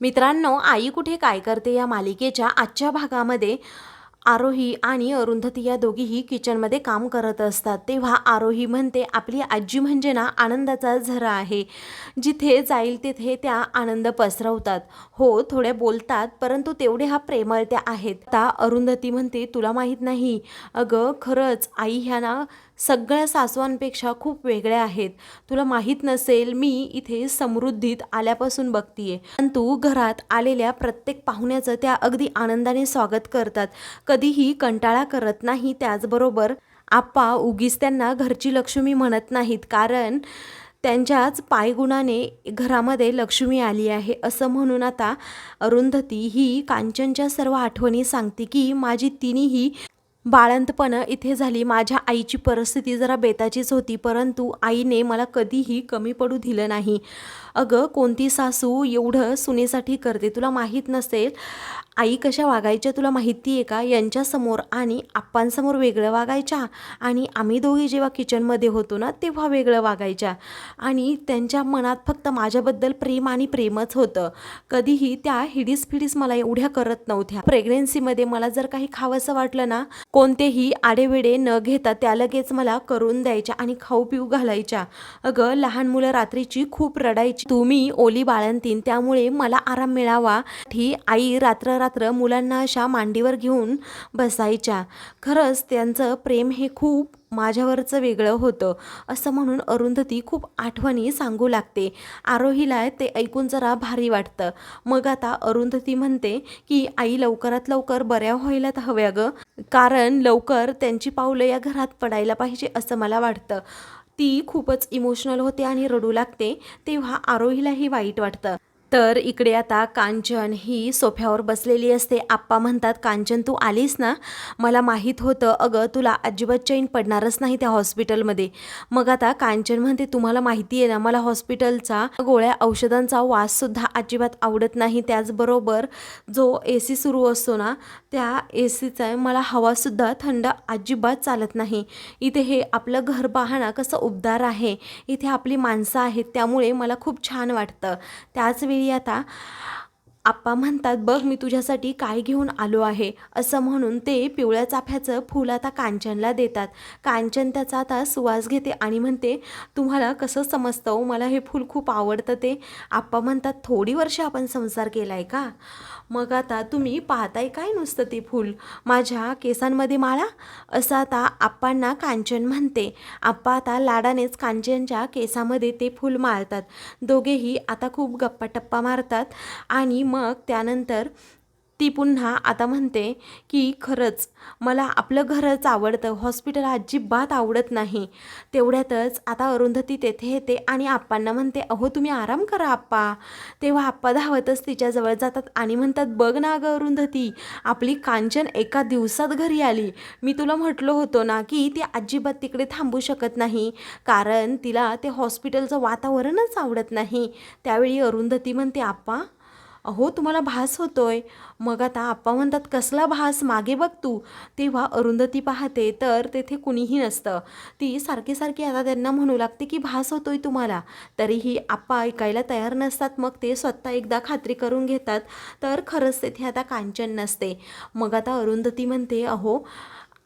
मित्रांनो आई कुठे काय करते या मालिकेच्या आजच्या भागामध्ये? आरोही आणि अरुंधती या दोघीही किचनमध्ये काम करत असतात. तेव्हा आरोही म्हणते आपली आजी म्हणजे ना आनंदाचा झरा आहे. जिथे जाईल तिथे त्या आनंद पसरवतात. हो थोड्या बोलतात परंतु तेवढे हा प्रेमळ त्या आहेत. ता अरुंधती म्हणते तुला माहीत नाही. अगं खरंच आई ह्या ना सगळ्या सासवांपेक्षा खूप वेगळ्या आहेत. तुला माहीत नसेल मी इथे समृद्धीत आल्यापासून बघतीये. परंतु घरात आलेल्या प्रत्येक पाहुण्याचं त्या अगदी आनंदाने स्वागत करतात. कधीही कंटाळा करत नाही त्याचबरोबर आप्पा उगीच त्यांना घरची लक्ष्मी म्हणत नाहीत कारण त्यांच्याच पायगुणाने घरामध्ये लक्ष्मी आली आहे. असं म्हणून आता अरुंधती ही कांचनच्या सर्व आठवणी सांगते की माझी तिन्ही बाळंतपणं इथे झाली. माझ्या आईची परिस्थिती जरा बेताचीच होती परंतु आईने मला कधीही कमी पडू दिलं नाही. अगं कोणती सासू एवढं सुनेसाठी करते तुला माहीत नसेल. आई कशा वागायच्या तुला माहिती आहे का? यांच्यासमोर आणि आप्पांसमोर वेगळं वागायच्या आणि आम्ही दोघी जेव्हा किचनमध्ये होतो ना तेव्हा वेगळं वागायच्या. आणि त्यांच्या मनात फक्त माझ्याबद्दल प्रेम आणि प्रेमच होतं. कधीही त्या हिडीस फिडीस मला एवढ्या करत नव्हत्या. प्रेग्नेन्सीमध्ये मला जर काही खावंसं वाटलं ना कोणतेही आडेवेडे न घेता त्या लगेच मला करून द्यायच्या आणि खाऊ पिऊ घालायच्या. अगं लहान मुलं रात्रीची खूप रडायची. तुम्ही ओली बाळंतीन त्यामुळे मला आराम मिळावा. ही आई रात्र रात्र मुलांना अशा मांडीवर घेऊन बसायच्या. खरंच त्यांचं प्रेम हे खूप माझ्यावरचं वेगळं होतं असं म्हणून अरुंधती खूप आठवणी सांगू लागते. आरोहीला ते ऐकून जरा भारी वाटतं. मग आता अरुंधती म्हणते की आई लवकरात लवकर बऱ्या व्हायला तर हव्या ग. कारण लवकर त्यांची पावलं या घरात पडायला पाहिजे असं मला वाटतं. ती खूपच इमोशनल होते आणि रडू लागते तेव्हा आरोहीलाही वाईट वाटतं. तर इकडे आता कांचन ही सोफ्यावर बसलेली असते. आप्पा म्हणतात कांचन तू आलीस ना? मला माहीत होतं अगं तुला अजिबात चैन पडणारच नाही त्या हॉस्पिटलमध्ये. मग आता कांचन म्हणते तुम्हाला माहिती आहे ना मला हॉस्पिटलचा गोळ्या औषधांचा वाससुद्धा अजिबात आवडत नाही. त्याचबरोबर जो ए सी सुरू असतो ना त्या ए सीचा मला हवासुद्धा थंड अजिबात चालत नाही. इथे हे आपलं घर पाहणं कसं उबदार आहे. इथे आपली माणसं आहेत त्यामुळे मला खूप छान वाटतं. त्याचवेळी आता आप्पा म्हणतात बघ मी तुझ्यासाठी काय घेऊन आलो आहे. असं म्हणून ते पिवळ्या चाफ्याचं फूल आता कांचनला देतात. कांचन त्याचा आता सुवास घेते आणि म्हणते तुम्हाला कसं समजतं हो? मला हे फूल खूप आवडतं ते. आप्पा म्हणतात थोडी वर्ष आपण संसार केला आहे का? मग आता तुम्ही पाहताय काय नुसतं ते फूल? माझ्या केसांमध्ये माळा? असं आता आप्पांना कांचन म्हणते. आप्पा आता लाडानेच कांचनच्या केसामध्ये ते फूल माळतात. दोघेही आता खूप गप्पा टप्पा मारतात आणि मग त्यानंतर ती पुन्हा आता म्हणते की खरंच मला आपलं घरच आवडतं हॉस्पिटल अजिबात आवडत नाही. तेवढ्यातच आता अरुंधती तेथे येते आणि आप्पांना म्हणते अहो तुम्ही आराम करा आप्पा. तेव्हा आप्पा धावतच तिच्याजवळ जातात आणि म्हणतात बघ ना गं अरुंधती आपली कांचन एका दिवसात घरी आली. मी तुला म्हटलं होतं ना की ती अजिबात तिकडे थांबू शकत नाही कारण तिला ते हॉस्पिटलचं वातावरणच आवडत नाही. त्यावेळी अरुंधती म्हणते आप्पा अहो तुम्हाला भास होतोय. मग आता आप्पा म्हणतात कसला भास? मागे बघ तू. तेव्हा अरुंधती पाहते तर तेथे कुणीही नसतं. ती सारखी सारखी आता त्यांना म्हणू लागते की भास होतोय तुम्हाला. तरीही आप्पा ऐकायला तयार नसतात मग ते स्वतः एकदा खात्री करून घेतात. तर खरंच तेथे आता कांचन नसते. मग आता अरुंधती म्हणते अहो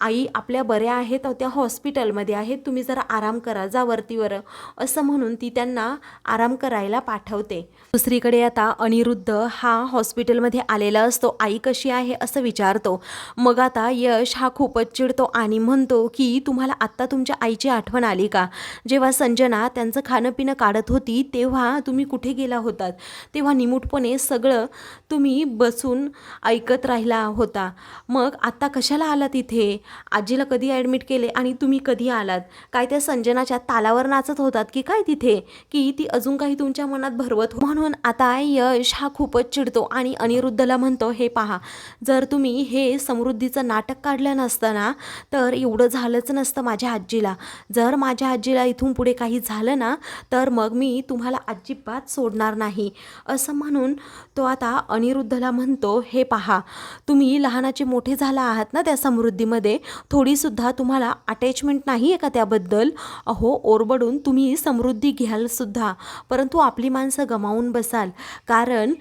आई आपल्या बऱ्या आहेत त्या हॉस्पिटलमध्ये आहेत तुम्ही जरा आराम करा जा वरतीवर. असं म्हणून ती त्यांना आराम करायला पाठवते. दुसरीकडे आता अनिरुद्ध हा हॉस्पिटलमध्ये आलेला असतो. आई कशी आहे असं विचारतो. मग आता यश हा खूपच चिडतो आणि म्हणतो की तुम्हाला आत्ता तुमच्या आईची आठवण आली का? जेव्हा संजना त्यांचं खाणं पिणं काढत होती तेव्हा तुम्ही कुठे गेला होतात? तेव्हा निमूटपणे सगळं तुम्ही बसून ऐकत राहिला होता. मग आत्ता कशाला आला तिथे आजीला कधी ॲडमिट केले आणि तुम्ही कधी आलात? काय त्या संजनाच्या तालावर नाचत होतात की काय तिथे? की ती अजून काही तुमच्या मनात भरवत हो? म्हणून आता यश हा खूपच चिडतो आणि अनिरुद्धला म्हणतो हे पहा जर तुम्ही हे समृद्धीचं नाटक काढलं नसतं ना तर एवढं झालंच नसतं माझ्या आजीला. जर माझ्या आजीला इथून पुढे काही झालं ना तर मग मी तुम्हाला अजिबात सोडणार नाही. असं म्हणून तो आता अनिरुद्धला म्हणतो हे पहा तुम्ही लहानाचे मोठे झाला आहात ना त्या समृद्धीमध्ये थोडीसुद्धा तुम्हाला अटॅचमेंट नाही आहे का त्याबद्दल? अहो ओरबडून तुम्ही समृद्धी घ्यालसुद्धा. परंतु आपली माणसं गमावून बसाल. कारण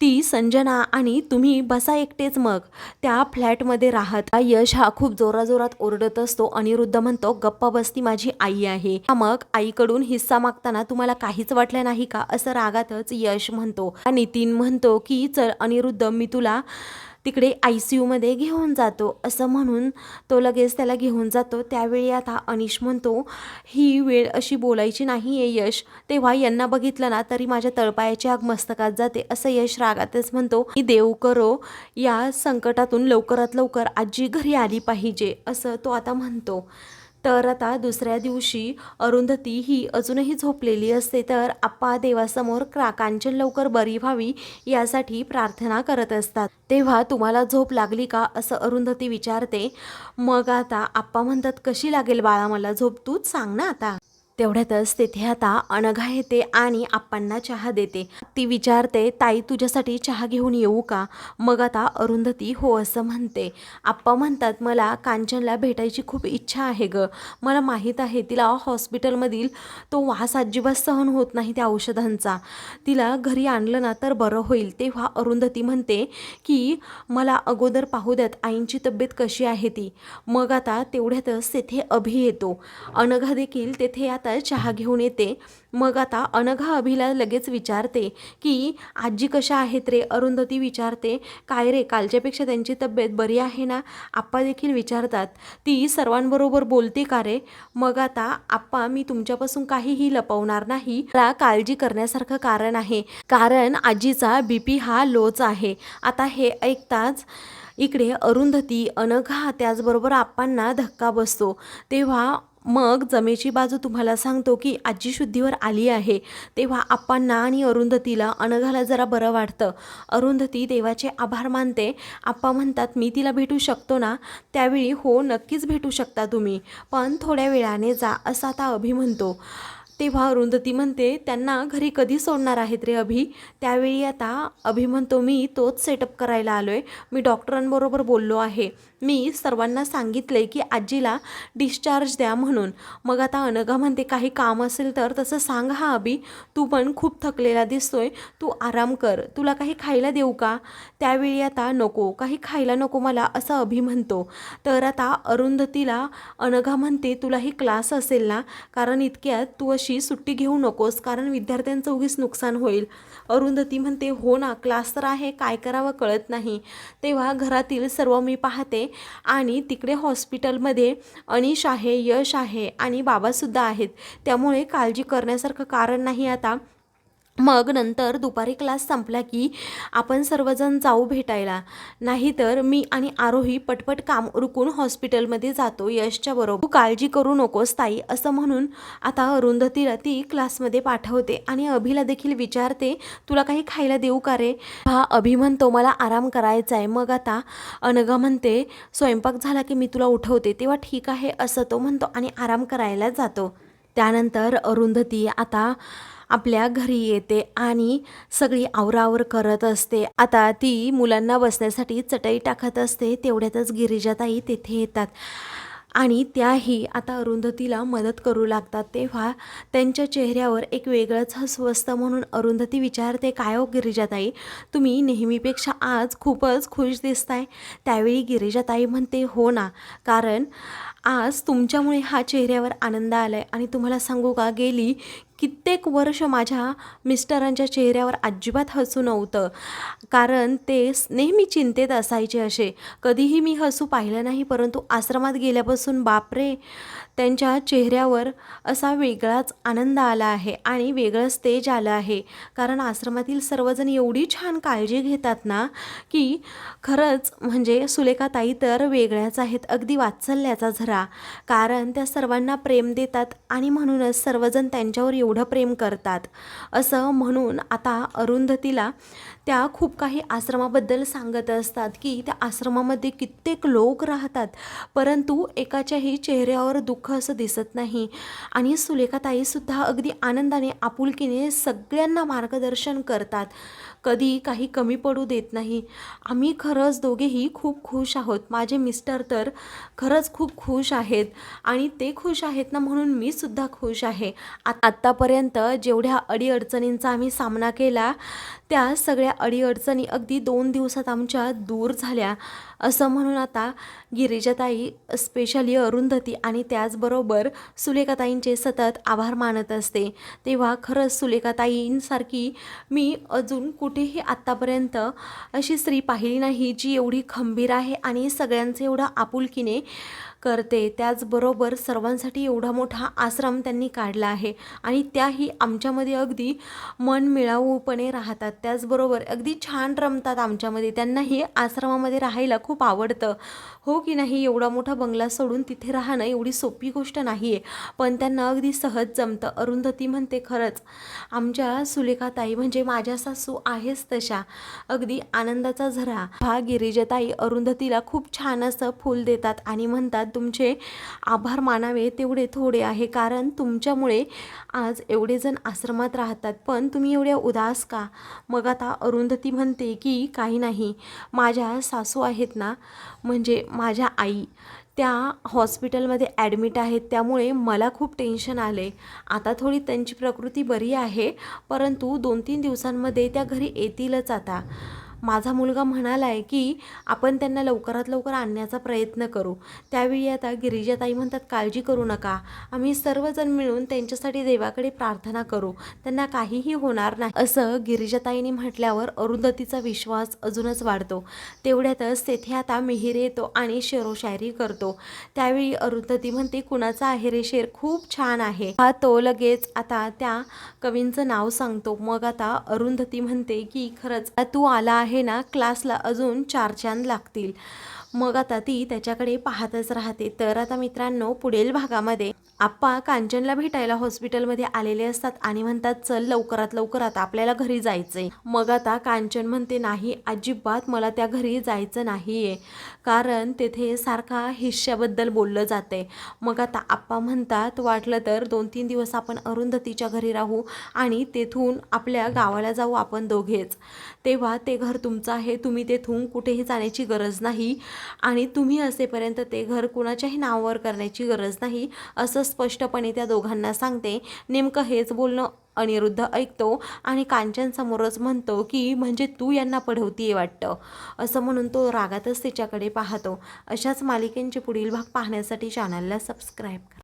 ती संजना आणि तुम्ही बसा एकटेच मग. त्या फ्लॅटमध्ये राहत. यश हा खूप जोराजोरात ओरडत असतो. अनिरुद्ध म्हणतो गप्पा बसती माझी आई आहे. मग आईकडून हिस्सा मागताना तुम्हाला काहीच वाटलं नाही का? असं रागातच यश म्हणतो. नितीन म्हणतो की चल अनिरुद्ध मी तुला तिकडे आय सी यूमध्ये घेऊन जातो. असं म्हणून तो लगेच त्याला घेऊन जातो. त्यावेळी आता अनिश म्हणतो ही वेळ अशी बोलायची नाही आहे यश. तेव्हा यांना बघितलं ना तरी माझ्या तळपायाची आग मस्तकात जाते. असं यश रागातच म्हणतो की देव करो या संकटातून लवकरात लवकर आजी घरी आली पाहिजे. असं तो आता म्हणतो. तर आता दुसऱ्या दिवशी अरुंधती ही अजूनही झोपलेली असते तर आप्पा देवासमोर क्रा कांचन लवकर बरी व्हावी यासाठी प्रार्थना करत असतात. तेव्हा तुम्हाला झोप लागली का? असं अरुंधती विचारते. मग आता आप्पा म्हणतात कशी लागेल बाळा मला झोप? तूच सांग ना आता. तेवढ्यातच तेथे आता अनघा येते आणि आप्पांना चहा देते. ती विचारते ताई तुझ्यासाठी चहा घेऊन येऊ का? मग आता अरुंधती हो असं म्हणते. आप्पा म्हणतात मला कांचनला भेटायची खूप इच्छा आहे ग. मला माहीत आहे तिला हॉस्पिटलमधील तो वास अजिबात सहन होत नाही त्या औषधांचा. तिला घरी आणलं ना तर बरं होईल. तेव्हा अरुंधती म्हणते की मला अगोदर पाहू द्यात आईंची तब्येत कशी आहे ती. मग आता तेवढ्यातच तेथे अभि येतो. अनघा देखील तेथे आता तर चहा घेऊन येते. मग आता अनघा अभिला लगेच विचारते की आजी कशा आहेत रे? अरुंधती विचारते. काय रे कालच्यापेक्षा त्यांची तब्येत बरी आहे ना? आप्पा देखील विचारतात. ती सर्वांबरोबर बोलते का रे? मग आता आप्पा मी तुमच्यापासून काहीही लपवणार नाही. मला काळजी करण्यासारखं कारण आहे. कारण आजीचा बी पी हा लोच आहे. आता हे ऐकताच इकडे अरुंधती अनघा त्याचबरोबर आप्पांना धक्का बसतो. तेव्हा मग जमेची बाजू तुम्हाला सांगतो की आजी शुद्धीवर आली आहे. तेव्हा आप्पांना आणि अरुंधतीला अनघाला जरा बरं वाटतं. अरुंधती देवाचे आभार मानते. आप्पा म्हणतात मी तिला भेटू शकतो ना? त्यावेळी हो नक्कीच भेटू शकता तुम्ही. पण थोड्या वेळाने जा असं आता अभि म्हणतो. तेव्हा अरुंधती म्हणते त्यांना घरी कधी सोडणार आहेत रे अभि? त्यावेळी आता अभि म्हणतो मी तोच सेटअप करायला आलो आहे मी डॉक्टरांबरोबर बोललो आहे. मी सर्वांना सांगितले की आजीला डिस्चार्ज द्या म्हणून. मग आता अनघा म्हणते काही काम असेल तर तसं सांग हा अभी. तू पण खूप थकलेला दिसतोय. तू आराम कर. तुला काही खायला देऊ का? त्यावेळी आता नको. काही खायला नको मला असं अभि म्हणतो. तर आता अरुंधतीला अनघा म्हणते तुलाही क्लास असेल ना? कारण इतक्यात तू अशी सुट्टी घेऊ नकोस. कारण विद्यार्थ्यांचं उगीच नुकसान होईल. अरुंधती म्हणते हो ना क्लास तर आहे. काय करावं कळत नाही. तेव्हा घरातील सर्व मी पाहते आणि तिकडे हॉस्पिटलमध्ये अनिश आहे यश आहे आणि बाबासुद्धा आहेत. त्यामुळे काळजी करण्यासारखं कारण नाही आता. मग नंतर दुपारी क्लास संपला की आपण सर्वजण जाऊ भेटायला. नाहीतर मी आणि आरोही पटपट काम उरकून हॉस्पिटलमध्ये जातो यशच्या बरोबर. तू काळजी करू नकोस ताई असं म्हणून आता अरुंधतीला ती क्लासमध्ये पाठवते आणि अभिला देखील विचारते तुला काही खायला देऊ का रे? हा अभि म्हणतो मला आराम करायचा आहे मग आता अनघा म्हणते स्वयंपाक झाला की मी तुला उठवते तेव्हा ठीक आहे असं तो म्हणतो आणि आराम करायला जातो. त्यानंतर अरुंधती आता आपल्या घरी येते आणि सगळी आवरावर करत असते. आता ती मुलांना बसण्यासाठी चटई टाकत असते तेवढ्यातच गिरिजाताई तेथे येतात. आणि त्याही आता अरुंधतीला मदत करू लागतात. तेव्हा त्यांच्या चेहऱ्यावर एक वेगळंच हसू असतं म्हणून अरुंधती विचारते काय हो गिरिजाताई तुम्ही नेहमीपेक्षा आज खूपच खुश दिसताय. त्यावेळी गिरिजाताई म्हणते हो ना कारण आज तुमच्यामुळे हा चेहऱ्यावर आनंद आला आहे आणि तुम्हाला सांगू का गेली कित्येक वर्ष माझ्या मिस्टरांच्या चेहऱ्यावर अजिबात हसू नव्हतं. कारण ते नेहमी चिंतेत असायचे असे. कधीही मी हसू पाहिलं नाही परंतु आश्रमात गेल्यापासून बापरे त्यांच्या चेहऱ्यावर असा वेगळाच आनंद आला आहे आणि वेगळंच तेज आलं आहे. कारण आश्रमातील सर्वजण एवढी छान काळजी घेतात ना की खरंच म्हणजे सुलेखाताई तर वेगळ्याच आहेत. अगदी वात्सल्याचा झरा कारण त्या सर्वांना प्रेम देतात आणि म्हणूनच सर्वजण त्यांच्यावर एवढं प्रेम करतात. असं म्हणून आता अरुंधतीला त्या खूप काही आश्रमाबद्दल सांगत असतात की त्या आश्रमामध्ये कित्येक लोक राहतात. परंतु एकाच्याही चेहऱ्यावर दुःख दुःख असं दिसत नाही. आणि सुलेखाताईसुद्धा अगदी आनंदाने आपुलकीने सगळ्यांना मार्गदर्शन करतात. कधी काही कमी पडू देत नाही. आम्ही खरंच दोघेही खूप खुश आहोत. माझे मिस्टर तर खरंच खूप खुश आहेत आणि ते खुश आहेत ना म्हणून मी सुद्धा खुश आहे. आ आत्तापर्यंत जेवढ्या अडीअडचणींचा आम्ही सामना केला त्या सगळ्या अडीअडचणी अगदी दोन दिवसात आमच्या दूर झाल्या. असं म्हणून आता गिरिजाताई स्पेशली अरुंधती आणि त्याचबरोबर सुलेखाताईंचे सतत आभार मानत असते. तेव्हा खरंच सुलेखाताईंसारखी मी अजून कुठ कुठेही आत्तापर्यंत अशी स्त्री पाहिली नाही जी एवढी खंबीर आहे आणि सगळ्यांचे एवढं आपुलकीने करते. त्याचबरोबर सर्वांसाठी एवढा मोठा आश्रम त्यांनी काढला आहे. आणि त्याही आमच्यामध्ये अगदी मन मिळावूपणे राहतात. त्याचबरोबर अगदी छान रमतात आमच्यामध्ये. त्यांनाही आश्रमामध्ये राहायला खूप आवडतं. हो की नाही? एवढा मोठा बंगला सोडून तिथे राहणं एवढी सोपी गोष्ट नाही आहे पण त्यांना अगदी सहज जमतं. अरुंधती म्हणते खरंच आमच्या सुलेखाताई म्हणजे माझ्या सासू आहेच तशा. अगदी आनंदाचा झरा. हा गिरिजाताई अरुंधतीला खूप छान असं फूल देतात आणि म्हणतात तुमचे आभार मानावे तेवढे थोडे आहे. कारण तुमच्यामुळे आज एवढे जण आश्रमात राहतात. पण तुम्ही एवढ्या उदास का? मग आता अरुंधती म्हणते की काही नाही. माझ्या सासू आहेत ना म्हणजे माझ्या आई. त्या हॉस्पिटलमध्ये ॲडमिट आहेत. त्यामुळे मला खूप टेन्शन आले आता थोडी त्यांची प्रकृती बरी आहे. परंतु दोन तीन दिवसांमध्ये त्या घरी येतीलच आता. माझा मुलगा म्हणाला आहे की आपण त्यांना लवकरात लवकर आणण्याचा प्रयत्न करू. त्यावेळी आता गिरिजाताई म्हणतात काळजी करू नका. आम्ही सर्वजण मिळून त्यांच्यासाठी देवाकडे प्रार्थना करू. त्यांना काहीही होणार नाही. असं गिरिजाताईने म्हटल्यावर अरुंधतीचा विश्वास अजूनच वाढतो. तेवढ्यातच तेथे आता मिहीर येतो आणि शेरोशायरी करतो. त्यावेळी अरुंधती म्हणते कुणाचा आहे रे शेर खूप छान आहे. हा तो लगेच आता त्या कवींचं नाव सांगतो. मग आता अरुंधती म्हणते की खरंच तू आला आहे ना क्लासला अजून चार चांद लागतील. मग आता ती त्याच्याकडे पाहतच राहते. तर आता मित्रांनो पुढील भागामध्ये आप्पा कांचनला भेटायला हॉस्पिटलमध्ये आलेले असतात आणि म्हणतात चल लवकरात लवकर आता आपल्याला घरी जायचंय. मग आता कांचन म्हणते नाही अजिबात मला त्या घरी जायचं नाहीये. कारण तेथे सारखा हिश्श्याबद्दल बोललं जाते मग आता आप्पा म्हणतात वाटलं तर दोन तीन दिवस आपण अरुंधतीच्या घरी राहू आणि तेथून आपल्या गावाला जाऊ आपण दोघेच. तेव्हा ते घर तुमचं आहे तुम्ही तेथून कुठेही जाण्याची गरज नाही. आणि तुम्ही असेपर्यंत ते घर कुणाच्याही नावावर करण्याची गरज नाही असं स्पष्टपणे त्या दोघांना सांगते. नेमकं हेच बोलणं अनिरुद्ध ऐकतो आणि कांचनसमोरच म्हणतो की म्हणजे तू यांना पढवतीये वाटतं? असं म्हणून तो रागातच तिच्याकडे पाहतो. अशाच मालिकेंचे पुढील भाग पाहण्यासाठी चॅनलला सबस्क्राईब करा.